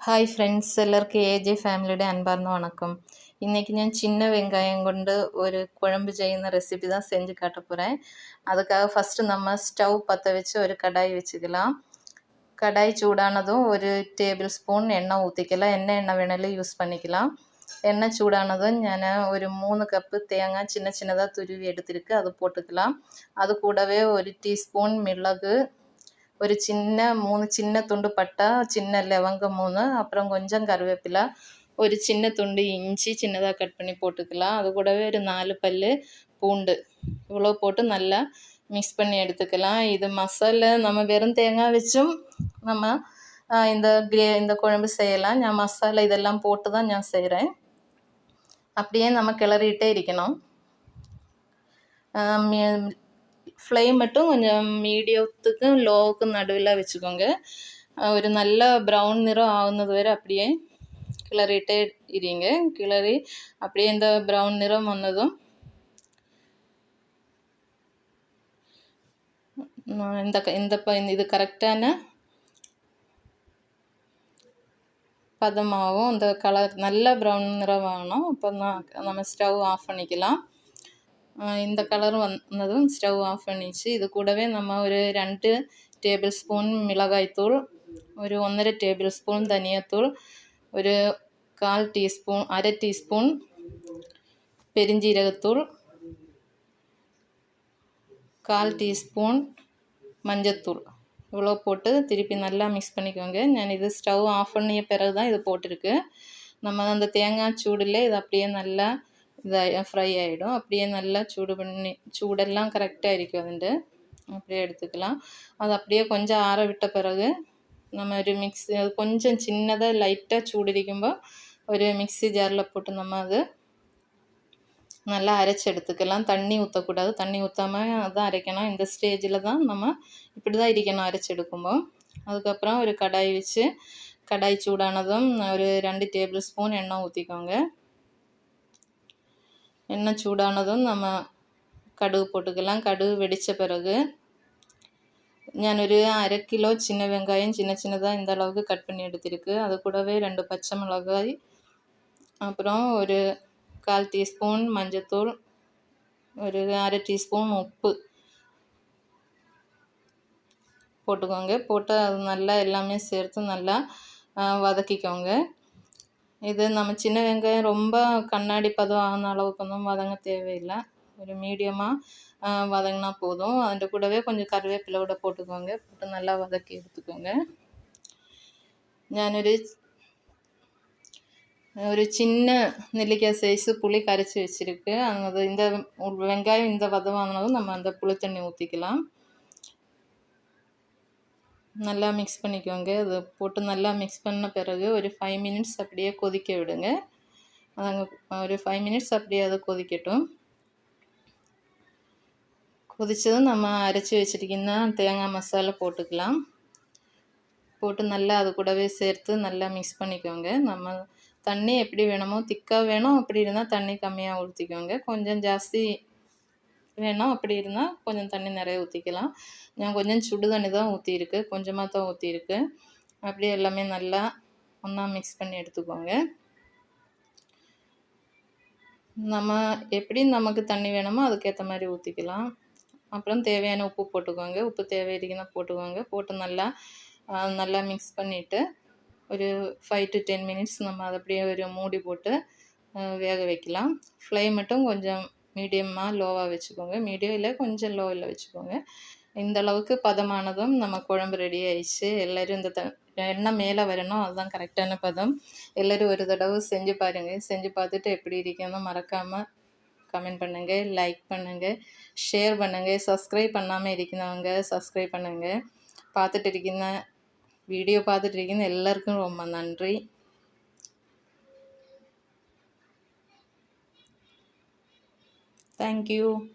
Hi friends எல்லாருக்கும் AJ ஃபேமிலியோட அன்பார்ந்த வணக்கம் இன்றைக்கி ഞാൻ சின்ன வெங்காயம் கொண்டு ஒரு குழம்பு ചെയ്യുന്ന ரெசிபி தான் செஞ்சு காட்ட போகிறேன் அதுக்காக ஃபஸ்ட்டு நம்ம ஸ்டவ் பற்ற வச்சு ஒரு கடாய் வச்சுக்கலாம் கடாய் சூடானதும் ஒரு டேபிள் ஸ்பூன் எண்ணெய் ஊற்றிக்கலாம் என்ன எண்ணெய் வேணாலும் யூஸ் பண்ணிக்கலாம் எண்ணெய் சூடானதும் ഞാൻ ஒரு மூணு கப்பு தேங்காய் சின்ன சின்னதாக துருவி எடுத்திருக்கு அது போட்டுக்கலாம் அது கூடவே ஒரு டீஸ்பூன் மிளகு ஒரு சின்ன மூணு சின்ன துண்டு பட்டா சின்ன லவங்கம் மூணு அப்புறம் கொஞ்சம் கருவேப்பிலை ஒரு சின்ன துண்டு இஞ்சி சின்னதாக கட் பண்ணி போட்டுக்கலாம். அது கூடவே ஒரு நாலு பல் பூண்டு. இவ்வளோ போட்டு நல்லா மிக்ஸ் பண்ணி எடுத்துக்கலாம். இது மசாலா நம்ம வெறும் தேங்காய் வச்சும் நம்ம இந்த கிரே இந்த குழம்பு செய்யலாம். நான் மசாலா இதெல்லாம் போட்டு தான் நான் செய்கிறேன் அப்படியே நம்ம கிளறிட்டே இருக்கணும். ഫ്ലെയിം மட்டும் கொஞ்சம் மீடியத்துக்கும் ലോക്കും நடுவில் வச்சுக்கோங்க. ஒரு நல்ல ப்ரௌன் நிறம் ஆகுனது வரை அப்படியே கிளறிட்டே இருங்க. கிளறி அப்படியே இந்த ப்ரௌன் நிறம் வந்ததும் இந்த இந்த இது கரெக்டான பதமாகும் இந்த கலர் நல்ல ப்ரௌன் நிறம் வாங்கணும் இப்போ நம்ம ஸ்டவ் ஆஃப் பண்ணிக்கலாம். இந்த கலர் வந்ததும் ஸ்டவ் ஆஃப் பண்ணிச்சு இது கூடவே நம்ம ஒரு രണ്ട് ടേബിൾ സ്പൂൺ മിളകായ്ത്തൂൾ ഒരു ഒന്നര ടേബിൾ സ്പൂൺ ധനിയത്തൂൾ ഒരു കാൽ ടീസ്പൂൺ അര ടീസ്പൂൺ பெருஞ்சீரகத்தூள் கால் டீஸ்பூன் மஞ்சத்தூள் இவ்வளோ போட்டு திருப்பி நல்லா மிக்ஸ் பண்ணிக்கோங்க நான் இது ஸ்டவ் ஆஃப் பண்ணிய பிறகு தான் இது போட்டிருக்கு நம்ம அந்த தேங்காய் சூடில் இது அப்படியே நல்லா இதாக ஃப்ரை ஆகிடும் அப்படியே நல்லா சூடு பண்ணி சூடெல்லாம் கரெக்டாக இருக்கும் അതിൻ്റെ அப்படியே எடுத்துக்கலாம். அது அப்படியே கொஞ்சம் ஆற விட்ட பிறகு நம்ம ஒரு മിക്സി அது கொஞ்சம் சின்னதாக லைட்டாக ചൂടിരിക്കുമ്പോൾ ஒரு മിക്സി ஜாரில் போட்டு நம்ம அது நல்லா அரைச்செடுத்துக்கலாம் தண்ணி ஊற்றக்கூடாது தண்ணி ஊற்றாமல் அதை அரைக்கணும். இந்த ஸ்டேஜில் தான் நம்ம இப்படி தான் இருக்கணும் அரைச்செடுக்கும்போது அதுக்கப்புறம் ஒரு கடாய் வச்சு கடாய் சூடானதும் ஒரு ரெண்டு டேபிள் ஸ்பூன் எண்ணெய் ஊற்றிக்கோங்க எண்ணெய் சூடானதும் நம்ம கடுகு போட்டுக்கலாம் கடுகு வெடித்த பிறகு ഞാനൊരു അര കിലോ ചിന്ന വെങ്കായം சின்ன சின்னதாக இந்த அளவுக்கு கட் பண்ணி எடுத்திருக்கு அது கூடவே ரெண்டு பச்சை மிளகாய் அப்புறம் ஒரு கால் டீஸ்பூன் மஞ்சத்தூள் ஒரு அரை டீஸ்பூன் உப்பு போட்டுக்கோங்க போட்டு அது நல்லா எல்லாமே சேர்த்து நல்லா வதக்கிக்கோங்க இது நம்ம சின்ன வெங்காயம் ரொம்ப கண்ணாடி பதம் ஆன அளவுக்கு வதங்க தேவையில்லை ஒரு மீடியமாக வதங்கினா போதும் അതിൻ്റെ கூடவே கொஞ்சம் கருவேப்பிலை கூட போட்டுக்கோங்க போட்டு நல்லா வதக்கி எடுத்துக்கோங்க ഞാനൊരു ஒரு சின்ன நெல்லிக்காய் சைஸு புளி கரைச்சி வச்சுருக்கு அது இந்த வெங்காயம் இந்த வதவானதும் நம்ம அந்த புளி தண்ணி ஊற்றிக்கலாம் நல்லா மிக்ஸ் பண்ணிக்கோங்க. அது போட்டு நல்லா மிக்ஸ் பண்ண பிறகு ஒரு ஃபைவ் மினிட்ஸ் அப்படியே கொதிக்க விடுங்க. அங்கே ஒரு ஃபைவ் மினிட்ஸ் அப்படியே அதை கொதிக்கட்டும். கொதித்ததும் நம்ம அரைச்சி வச்சுருக்கின்னா தேங்காய் மசாலா போட்டுக்கலாம். போட்டு நல்லா அது கூடவே சேர்த்து நல்லா மிக்ஸ் பண்ணிக்கோங்க. நம்ம தண்ணி எப்படி வேணுமோ திக்காக வேணும். அப்படி இருந்தால் தண்ணி கம்மியாக ஊற்றிக்கோங்க கொஞ்சம் ஜாஸ்தி வேணாம் அப்படி இருந்தால் கொஞ்சம் தண்ணி நிறைய ஊற்றிக்கலாம் நான் கொஞ்சம் சுடு தண்ணி தான் ஊற்றிருக்கு கொஞ்சமாக தான் ஊற்றிருக்கு அப்படியே எல்லாமே நல்லா ஒன்றா மிக்ஸ் பண்ணி எடுத்துக்கோங்க. நம்ம எப்படி நமக்கு தண்ணி வேணுமோ அதுக்கேற்ற மாதிரி ஊற்றிக்கலாம் அப்புறம் தேவையான உப்பு போட்டுக்கோங்க. உப்பு தேவை இருக்குன்னா போட்டுக்கோங்க. போட்டு நல்லா நல்லா மிக்ஸ் பண்ணிவிட்டு ஒரு ஃபைவ் டு டென் மினிட்ஸ் நம்ம அதை அப்படியே ஒரு மூடி போட்டு வேக வைக்கலாம். ஃப்ளை மட்டும் கொஞ்சம் மீடியமாக லோவாக வச்சுக்கோங்க. மீடியம் இல்லை கொஞ்சம் லோவில் வச்சுக்கோங்க. இந்த அளவுக்கு பதமானதும் நம்ம குழம்பு ரெடி ஆயிடுச்சு. எல்லோரும் இந்த த எண்ணெய் மேலே வரணும் அதுதான் கரெக்டான பதம். எல்லோரும் ஒரு தடவை செஞ்சு பாருங்கள் செஞ்சு பார்த்துட்டு எப்படி இருக்கணும் மறக்காமல் கமெண்ட் பண்ணுங்கள் லைக் பண்ணுங்கள் ஷேர் பண்ணுங்கள் சப்ஸ்கிரைப் பண்ணாமல் இருக்கிறவங்க சப்ஸ்கிரைப் பண்ணுங்கள் பார்த்துட்டு இருக்கிற வீடியோ பார்த்துட்டு இருக்கிற எல்லாருக்கும் ரொம்ப நன்றி. Thank you.